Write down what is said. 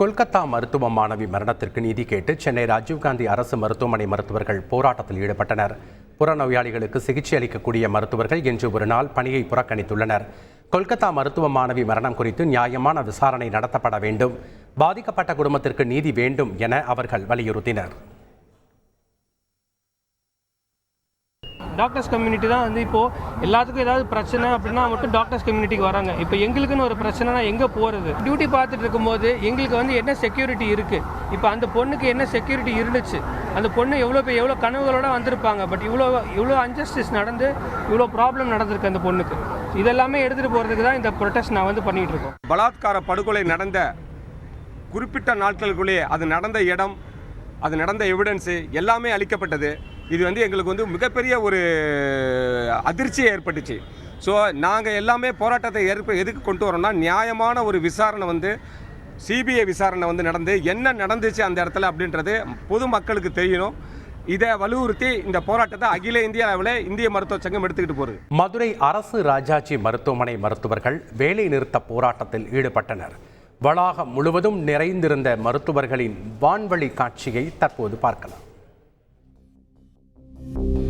கொல்கத்தா மருத்துவ மாணவி மரணத்திற்கு நீதி கேட்டு சென்னை ராஜீவ்காந்தி அரசு மருத்துவமனை மருத்துவர்கள் போராட்டத்தில் ஈடுபட்டனர். புறநோயாளிகளுக்கு சிகிச்சை அளிக்கக்கூடிய மருத்துவர்கள் இன்று ஒரு நாள் பணியை புறக்கணித்துள்ளனர். கொல்கத்தா மருத்துவ மாணவி மரணம் குறித்து நியாயமான விசாரணை நடத்தப்பட வேண்டும். பாதிக்கப்பட்ட குடும்பத்திற்கு நீதி வேண்டும் என அவர்கள் வலியுறுத்தினர். டாக்டர்ஸ் கம்யூனிட்டி தான் வந்து இப்போது எல்லாத்துக்கும் ஏதாவது பிரச்சனை அப்படின்னா மட்டும் டாக்டர்ஸ் கம்யூனிட்டிக்கு வராங்க. இப்போ எங்களுக்குன்னு ஒரு பிரச்சனைனா எங்கே போகிறது டியூட்டி பார்த்துட்டு இருக்கும்போது எங்களுக்கு வந்து என்ன செக்யூரிட்டி இருக்குது இப்போ அந்த பொண்ணுக்கு என்ன செக்யூரிட்டி இருந்துச்சு? அந்த பொண்ணு எவ்வளோ பேர் எவ்வளோ கனவுகளோட வந்திருப்பாங்க? பட் இவ்வளோ இவ்வளோ அன்ஜஸ்டிஸ் நடந்து இவ்வளோ ப்ராப்ளம் நடந்திருக்கு அந்த பொண்ணுக்கு. இதெல்லாமே எடுத்துகிட்டு போகிறதுக்கு தான் இந்த ப்ரொட்டஸ்ட் நான் வந்து பண்ணிகிட்டு இருக்கோம். பலாத்கார படுகொலை நடந்த குறிப்பிட்ட நாட்களுக்குள்ளேயே அது நடந்த இடம் அது நடந்த எவிடன்ஸு எல்லாமே அளிக்கப்பட்டது. இது வந்து எங்களுக்கு வந்து மிகப்பெரிய ஒரு அதிர்ச்சியை ஏற்பட்டுச்சு. ஸோ நாங்கள் எல்லாமே போராட்டத்தை ஏற்ப எதுக்கு கொண்டு வரோம்னா நியாயமான ஒரு விசாரணை வந்து சிபிஐ விசாரணை வந்து நடந்து என்ன நடந்துச்சு அந்த இடத்துல அப்படின்றது பொதுமக்களுக்கு தெரியணும் இதை வலியுறுத்தி இந்த போராட்டத்தை அகில இந்திய அளவில் இந்திய மருத்துவ சங்கம் எடுத்துக்கிட்டு போகுது. மதுரை அரசு ராஜாஜி மருத்துவமனை மருத்துவர்கள் வேலை நிறுத்த போராட்டத்தில் ஈடுபட்டனர். வளாகம் முழுவதும் நிறைந்திருந்த மருத்துவர்களின் வான்வழி காட்சியை தற்போது பார்க்கலாம். Thank you